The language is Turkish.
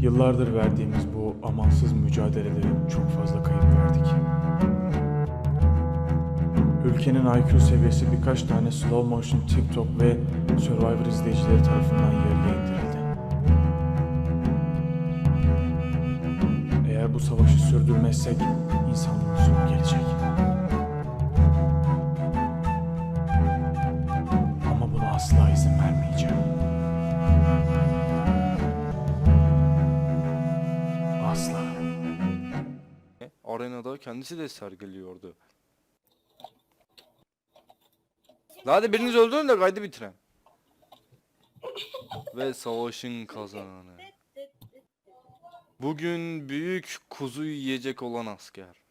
Yıllardır verdiğimiz bu amansız mücadelede çok fazla kayıp verdik. Ülkenin IQ seviyesi birkaç tane slow motion TikTok ve Survivor izleyicileri tarafından yarıya indirildi. Eğer bu savaşı sürdürmezsek insanlığın sonu gelecek. Arenada kendisi de sergiliyordu. Hadi biriniz öldürün de kaydı bitiren. Ve savaşın kazananı. Bugün büyük kuzu yiyecek olan asker.